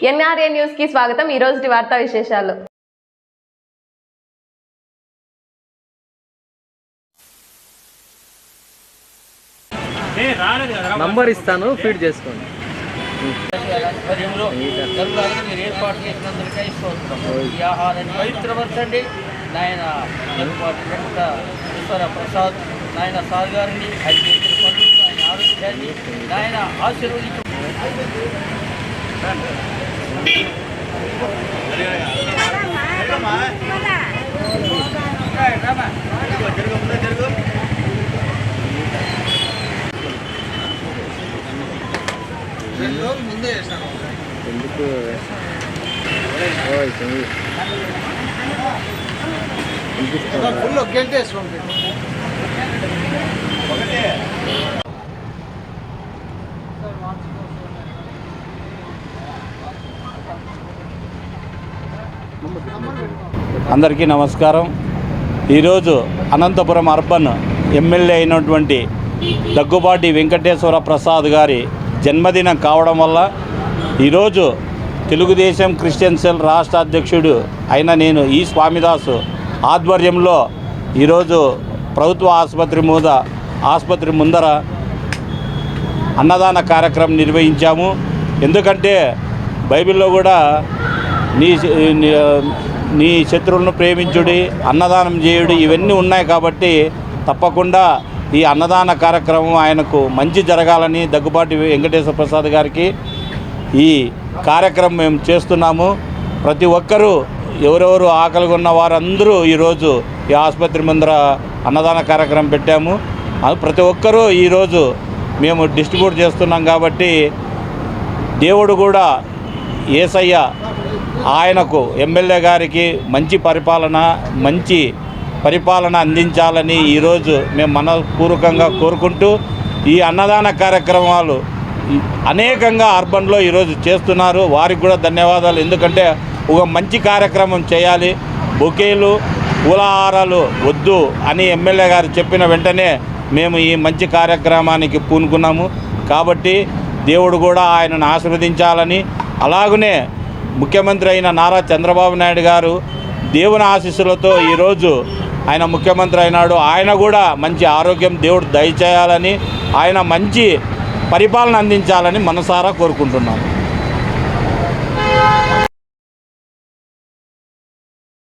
NRA న్యూస్కి స్వాగతం ఈ రోజు వార్తా విశేషాలు నంబర్ ఇస్తాను ఫీడ్ చేసుకోండి మీరు ఏర్పాటు చేసినందుకే ఇస్తున్నాం ఈ ఆహారాన్ని పవిత్రపరచండి నాయన ఈశ్వర ప్రసాద్ నాయన సార్ గారిని ఆయన ఆరోగ్యాన్ని నాయన ఆశీర్వదించు ఎందుకు ఓయ్ సంగీ. వినిపిస్తుందా? అందరికీ నమస్కారం. ఈరోజు అనంతపురం అర్బన్ ఎమ్మెల్యే అయినటువంటి దగ్గుబాటి వెంకటేశ్వర ప్రసాద్ గారి జన్మదినం కావడం వల్ల ఈరోజు తెలుగుదేశం క్రిస్టియన్ సెల్ రాష్ట్ర అధ్యక్షుడు అయిన నేను ఈ స్వామిదాసు ఆధ్వర్యంలో ఈరోజు ప్రభుత్వ ఆసుపత్రి మీద ఆసుపత్రి ముందర అన్నదాన కార్యక్రమం నిర్వహించాము. ఎందుకంటే బైబిల్లో కూడా నీ నీ- శత్రువులను ప్రేమించుడి అన్నదానం చేయుడి ఇవన్నీ ఉన్నాయి కాబట్టి తప్పకుండా ఈ అన్నదాన కార్యక్రమం ఆయనకు మంచి జరగాలని దగ్గుబాటి వెంకటేశ్వర ప్రసాద్ గారికి ఈ కార్యక్రమం మేము చేస్తున్నాము. ప్రతి ఒక్కరూ ఎవరెవరు ఆకలిగా ఉన్న వారందరూ ఈరోజు ఈ ఆసుపత్రి ముందర అన్నదాన కార్యక్రమం పెట్టాము. ప్రతి ఒక్కరూ ఈరోజు మేము డిస్ట్రిబ్యూట్ చేస్తున్నాం కాబట్టి దేవుడు కూడా ఏసయ్య ఆయనకు ఎమ్మెల్యే గారికి మంచి పరిపాలన మంచి పరిపాలన అందించాలని ఈరోజు మేము మనపూర్వకంగా కోరుకుంటూ ఈ అన్నదాన కార్యక్రమాలు అనేకంగా అర్బన్లో ఈరోజు చేస్తున్నారు. వారికి కూడా ధన్యవాదాలు. ఎందుకంటే ఒక మంచి కార్యక్రమం చేయాలి. బొకేలు పూలహారాలు వద్దు అని ఎమ్మెల్యే గారు చెప్పిన వెంటనే మేము ఈ మంచి కార్యక్రమానికి పూనుకున్నాము. కాబట్టి దేవుడు కూడా ఆయనను ఆశీర్వదించాలని అలాగనే ముఖ్యమంత్రి అయిన నారా చంద్రబాబు నాయుడు గారు దేవుని ఆశీస్సులతో ఈరోజు ఆయన ముఖ్యమంత్రి అయినాడు. ఆయన కూడా మంచి ఆరోగ్యం దేవుడు దయచేయాలని ఆయన మంచి పరిపాలన అందించాలని మనసారా కోరుకుంటున్నాను.